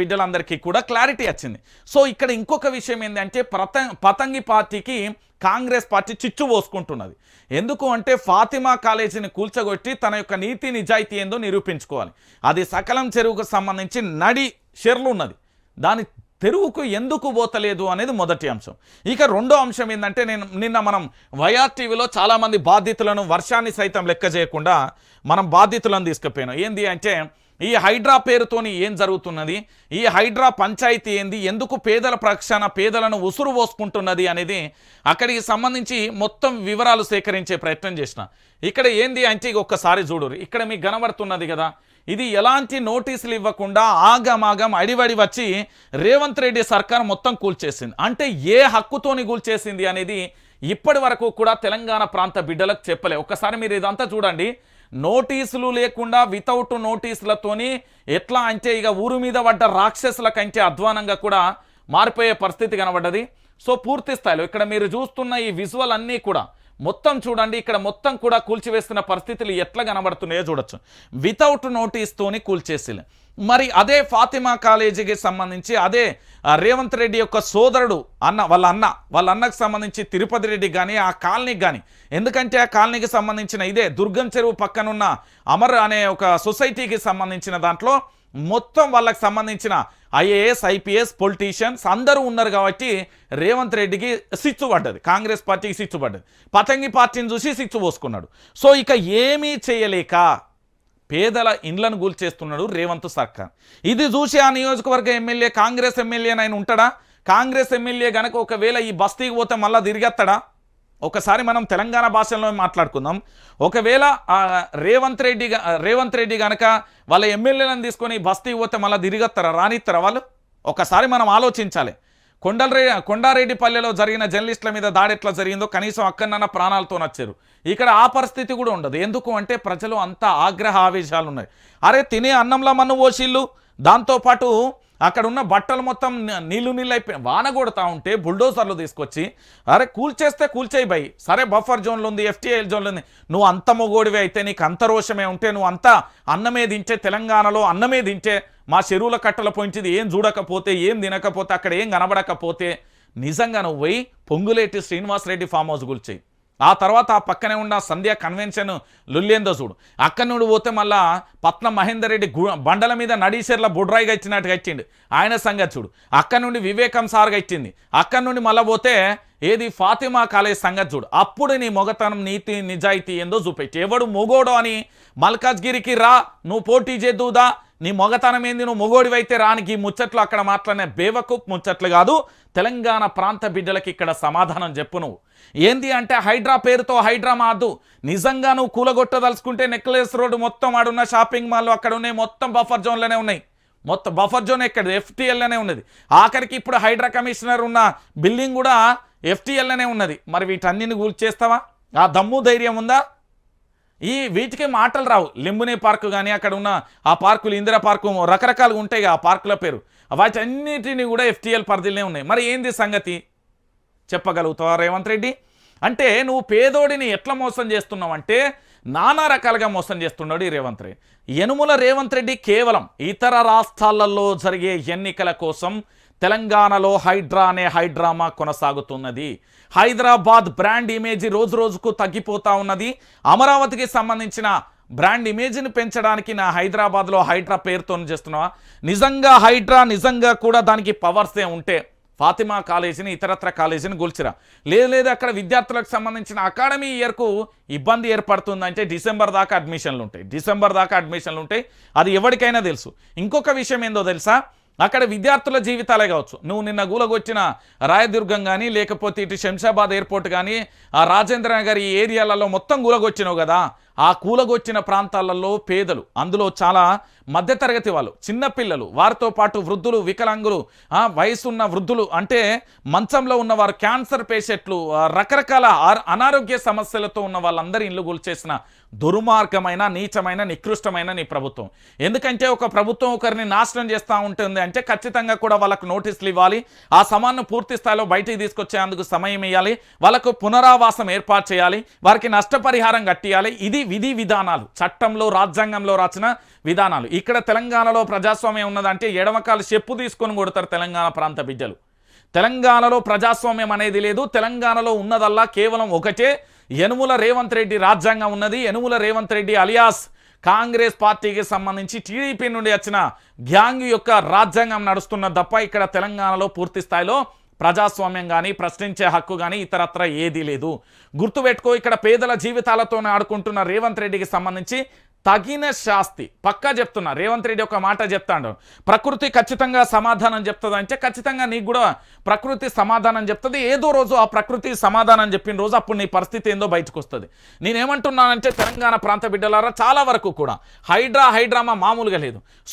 బిడ్డలందరికీ కూడా క్లారిటీ వచ్చింది. సో ఇక్కడ ఇంకొక విషయం ఏంటంటే ప్రత పతంగి పార్టీకి కాంగ్రెస్ పార్టీ చిచ్చు పోసుకుంటున్నది. ఎందుకు అంటే ఫాతిమా కాలేజీని కూల్చగొట్టి తన యొక్క నీతి నిజాయితీ ఏందో నిరూపించుకోవాలి. అది సకలం చెరువుకు సంబంధించి నడి షెర్లు ఉన్నది. దాని తెరువుకు ఎందుకు పోతలేదు అనేది మొదటి అంశం. ఇక రెండో అంశం ఏంటంటే నేను నిన్న మనం వైఆర్ టీవీలో చాలామంది బాధితులను వర్షాన్ని సైతం లెక్క చేయకుండా మనం బాధితులను తీసుకుపోయినాం. ఏంది అంటే ఈ హైడ్రా పేరుతోని ఏం జరుగుతున్నది? ఈ హైడ్రా పంచాయతీ ఏంది? ఎందుకు పేదల ప్రక్షాన పేదలను ఉసురు పోసుకుంటున్నది అనేది అక్కడికి సంబంధించి మొత్తం వివరాలు సేకరించే ప్రయత్నం చేసిన. ఇక్కడ ఏంది అంటే ఒక్కసారి చూడరు ఇక్కడ మీకు కనబడుతున్నది కదా. ఇది ఎలాంటి నోటీసులు ఇవ్వకుండా ఆగమాగం అడివడి వచ్చి రేవంత్ రెడ్డి సర్కార్ మొత్తం కూల్చేసింది. అంటే ఏ హక్కుతోని కూల్చేసింది అనేది ఇప్పటి వరకు కూడా తెలంగాణ ప్రాంత బిడ్డలకు చెప్పలే. ఒక్కసారి మీరు ఇదంతా చూడండి. నోటీసులు లేకుండా వితౌట్ నోటీసులతోని ఎట్లా అంటే ఇక ఊరు మీద పడ్డ రాక్షసుల కంటే అధ్వానంగా కూడా మారిపోయే పరిస్థితి కనబడ్డది. సో పూర్తి స్థాయిలో ఇక్కడ మీరు చూస్తున్న ఈ విజువల్ అన్నీ కూడా మొత్తం చూడండి ఇక్కడ మొత్తం కూడా కూల్చివేస్తున్న పరిస్థితులు ఎట్లా కనబడుతున్నాయో చూడొచ్చు. వితౌట్ నోటీస్తోని కూల్చేసి మరి అదే ఫాతిమా కాలేజీకి సంబంధించి అదే రేవంత్ రెడ్డి యొక్క సోదరుడు అన్న వాళ్ళ అన్న వాళ్ళ అన్నకు సంబంధించి తిరుపతి రెడ్డి కానీ ఆ కాలనీకి కానీ ఎందుకంటే ఆ కాలనీకి సంబంధించిన ఇదే దుర్గం చెరువు పక్కనున్న అమర్ అనే ఒక సొసైటీకి సంబంధించిన దాంట్లో మొత్తం వాళ్ళకి సంబంధించిన ఐఏఎస్ ఐపీఎస్ పొలిటీషియన్స్ అందరూ ఉన్నారు కాబట్టి రేవంత్ రెడ్డికి సిచ్చు పడ్డది. కాంగ్రెస్ పార్టీకి సిచ్చు పడ్డది. పతంగి పార్టీని చూసి సిచ్చు పోసుకున్నాడు. సో ఇక ఏమీ చేయలేక పేదల ఇండ్లను కూల్చేస్తున్నాడు రేవంత్ సర్కార్. ఇది చూసి ఆ నియోజకవర్గ ఎమ్మెల్యే కాంగ్రెస్ ఎమ్మెల్యే ఆయన ఉంటాడా? కాంగ్రెస్ ఎమ్మెల్యే గనక ఒకవేళ ఈ బస్తీకి పోతే మళ్ళీ తిరిగేస్తాడా? ఒకసారి మనం తెలంగాణ భాషలో మాట్లాడుకుందాం. ఒకవేళ రేవంత్ రెడ్డి రేవంత్ రెడ్డి కనుక వాళ్ళ ఎమ్మెల్యేలను తీసుకొని బస్తీ పోతే మళ్ళీ తిరిగేస్తారా రానిస్తారా వాళ్ళు? ఒకసారి మనం ఆలోచించాలి. కొండలరే కొండారెడ్డిపల్లెలో జరిగిన జర్నలిస్టుల మీద దాడి ఎట్లా జరిగిందో కనీసం అక్కడన్న ప్రాణాలతో వచ్చారు. ఇక్కడ ఆ పరిస్థితి కూడా ఉండదు. ఎందుకు అంటే ప్రజలు అంత ఆగ్రహ ఆవేశాలు ఉన్నాయి అరే తినే అన్నంలో మన్ను ఓసిళ్ళు దాంతోపాటు అక్కడ ఉన్న బట్టలు మొత్తం నీళ్ళు నీళ్ళు అయిపోయి వాన కొడతా ఉంటే బుల్డోజర్లు తీసుకొచ్చి అరే కూల్చేస్తే కూల్చేయి బై. సరే బఫర్ జోన్లు ఉంది ఎఫ్టీఐల్ జోన్లు ఉంది. నువ్వు అంత మొగోడివి అయితే నీకు అంత రోషమే ఉంటే నువ్వు అంత అన్నమే దించే తెలంగాణలో అన్నమే దించే మా చెరువుల కట్టల పొంచిది ఏం చూడకపోతే ఏం తినకపోతే అక్కడ ఏం కనబడకపోతే నిజంగా నువ్వు పోయి పొంగులేటి శ్రీనివాసరెడ్డి ఫామ్ హౌస్ కూల్చేయి. ఆ తర్వాత ఆ పక్కనే ఉన్న సంధ్య కన్వెన్షన్ లుల్లేందో చూడు. అక్కడి నుండి పోతే మళ్ళా పట్నం మహేందర్ రెడ్డి గు బండల మీద నడీశర్ల బుడ్రాయిగా ఇచ్చినట్టుగా ఇచ్చిండు. ఆయన సంగతి చూడు. అక్కడి నుండి వివేకం సార్గా ఇచ్చింది. అక్కడి నుండి మళ్ళా పోతే ఏది ఫాతిమా కాలేజ్ సంగతి చూడు. అప్పుడు నీ మొగతనం నీతి నిజాయితీ ఏందో చూపెట్టి. ఎవడు మొగోడో అని మల్కాజ్గిరికి రా నువ్వు పోటీ చేద్దుదా నీ మొగతనం ఏంది? నువ్వు మొగోడివైతే రానికి ఈ ముచ్చట్లు అక్కడ మాట్లాడిన బేవకూప్ ముచ్చట్లు కాదు. తెలంగాణ ప్రాంత బిడ్డలకి ఇక్కడ సమాధానం చెప్పు నువ్వు. ఏంది అంటే హైడ్రా పేరుతో హైడ్రా మాదు. నిజంగా నువ్వు కూలగొట్టదలుచుకుంటే నెక్లెస్ రోడ్డు మొత్తం ఆడున్న షాపింగ్ మాల్ అక్కడ ఉన్నాయి. మొత్తం బఫర్ జోన్లోనే ఉన్నాయి. మొత్తం బఫర్ జోన్ ఎక్కడ ఎఫ్టీఎల్లోనే ఉన్నది. ఆఖరికి ఇప్పుడు హైడ్రా కమిషనర్ ఉన్న బిల్డింగ్ కూడా ఎఫ్టీఎల్లోనే ఉన్నది. మరి వీటన్నిని కూల్చేస్తావా? ఆ దమ్ము ధైర్యం ఉందా? ఈ వీటికి మాటలు రావు. లింబుని పార్కు కానీ అక్కడ ఉన్న ఆ పార్కులు ఇందిరా పార్కు రకరకాలుగా ఉంటాయి ఆ పార్కుల పేరు. వాటన్నిటిని కూడా ఎఫ్టీఎల్ పరిధిలోనే ఉన్నాయి. మరి ఏంది సంగతి? చెప్పగలుగుతావా రేవంత్ రెడ్డి? అంటే నువ్వు పేదోడిని ఎట్లా మోసం చేస్తున్నావు అంటే నానా రకాలుగా మోసం చేస్తున్నాడు ఈ రేవంత్ రెడ్డి. యనుముల రేవంత్ రెడ్డి కేవలం ఇతర రాష్ట్రాలలో జరిగే ఎన్నికల కోసం తెలంగాణలో హైడ్రా అనే హైడ్రామా కొనసాగుతున్నది. హైదరాబాద్ బ్రాండ్ ఇమేజ్ రోజు రోజుకు తగ్గిపోతా ఉన్నది. అమరావతికి సంబంధించిన బ్రాండ్ ఇమేజ్ని పెంచడానికి నా హైదరాబాద్లో హైడ్రా పేరుతో చేస్తున్నావా? నిజంగా హైడ్రా నిజంగా కూడా దానికి పవర్సే ఉంటే ఫాతిమా కాలేజీని ఇతరత్ర కాలేజీని కూల్చిరా లేదు లేదు అక్కడ విద్యార్థులకు సంబంధించిన అకాడమీ ఇయర్కు ఇబ్బంది ఏర్పడుతుందంటే డిసెంబర్ దాకా అడ్మిషన్లు ఉంటాయి డిసెంబర్ దాకా అడ్మిషన్లు ఉంటాయి అది ఎవరికైనా తెలుసు. ఇంకొక విషయం ఏందో తెలుసా? అక్కడ విద్యార్థుల జీవితాలే కావచ్చు. నువ్వు నిన్న గూలగొచ్చిన రాయదుర్గం కానీ లేకపోతే ఇటు శంషాబాద్ ఎయిర్పోర్ట్ కానీ ఆ రాజేంద్ర నగర్ ఈ ఏరియాలలో మొత్తం గూలగొచ్చినావు కదా ఆ కూలగొచ్చిన ప్రాంతాలలో పేదలు అందులో చాలా మధ్యతరగతి వాళ్ళు చిన్నపిల్లలు వారితో పాటు వృద్ధులు వికలాంగులు వయసున్న వృద్ధులు అంటే మంచంలో ఉన్నవారు క్యాన్సర్ పేషెంట్లు రకరకాల అనారోగ్య సమస్యలతో ఉన్న వాళ్ళందరి ఇల్లు గుల్చేసిన దుర్మార్గమైన నీచమైన నికృష్టమైన నీ ప్రభుత్వం. ఎందుకంటే ఒక ప్రభుత్వం ఒకరిని నాశనం చేస్తూ ఉంటుంది అంటే ఖచ్చితంగా కూడా వాళ్ళకు నోటీసులు ఇవ్వాలి. ఆ సమాన్ను పూర్తి స్థాయిలో బయటికి తీసుకొచ్చేందుకు సమయం ఇవ్వాలి వాళ్ళకు పునరావాసం ఏర్పాటు చేయాలి. వారికి నష్టపరిహారం కట్టియాలి. ఇది విధి విధానాలు చట్టంలో రాజ్యాంగంలో రాసిన విధానాలు. ఇక్కడ తెలంగాణలో ప్రజాస్వామ్యం ఉన్నదంటే ఎడమకాలు చెప్పు తీసుకొని కొడతారు తెలంగాణ ప్రాంత బిడ్డలు. తెలంగాణలో ప్రజాస్వామ్యం అనేది లేదు. తెలంగాణలో ఉన్నదల్లా కేవలం ఒకటే. యనుముల రేవంత్ రెడ్డి రాజ్యాంగం ఉన్నది. యనుముల రేవంత్ రెడ్డి అలియాస్ కాంగ్రెస్ పార్టీకి సంబంధించి టీడీపీ నుండి వచ్చిన గ్యాంగ్ యొక్క రాజ్యాంగం నడుస్తున్న తప్ప ఇక్కడ తెలంగాణలో పూర్తి స్థాయిలో ప్రజాస్వామ్యం కానీ ప్రశ్నించే హక్కు కానీ ఇతరత్ర ఏదీ లేదు. గుర్తుపెట్టుకో ఇక్కడ పేదల జీవితాలతోనే ఆడుకుంటున్న రేవంత్ రెడ్డికి సంబంధించి తగిన శాస్తి. పక్కా చెప్తున్నా రేవంత్ రెడ్డి ఒక మాట చెప్తాడు. ప్రకృతి ఖచ్చితంగా సమాధానం చెప్తుంది అంటే ఖచ్చితంగా నీకు కూడా ప్రకృతి సమాధానం చెప్తుంది. ఏదో రోజు ఆ ప్రకృతి సమాధానం చెప్పిన రోజు అప్పుడు నీ పరిస్థితి ఏందో బయటకు వస్తుంది నేనేమంటున్నానంటే తెలంగాణ ప్రాంత బిడ్డలారా చాలా వరకు కూడా హైడ్రా హైడ్రామా మామూలుగా లేదు.